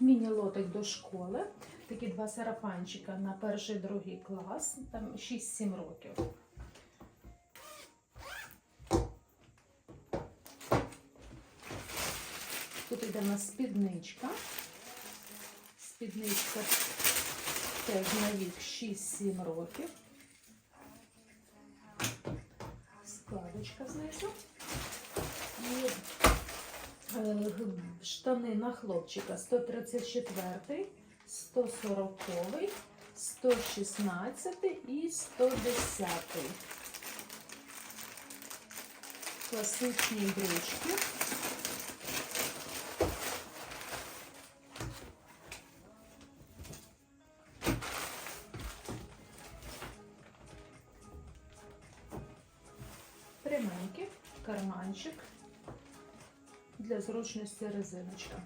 міні-лотик до школи. Такі два сарафанчика на перший другий клас, там 6-7 років. Тут йде у нас спідничка. Спідничка теж на вік 6-7 років. Складочка знизу. Штани на хлопчика 134, 140, 116 і 110. Класичні брючки. Пряменькі, карманчик для зручності резиночка.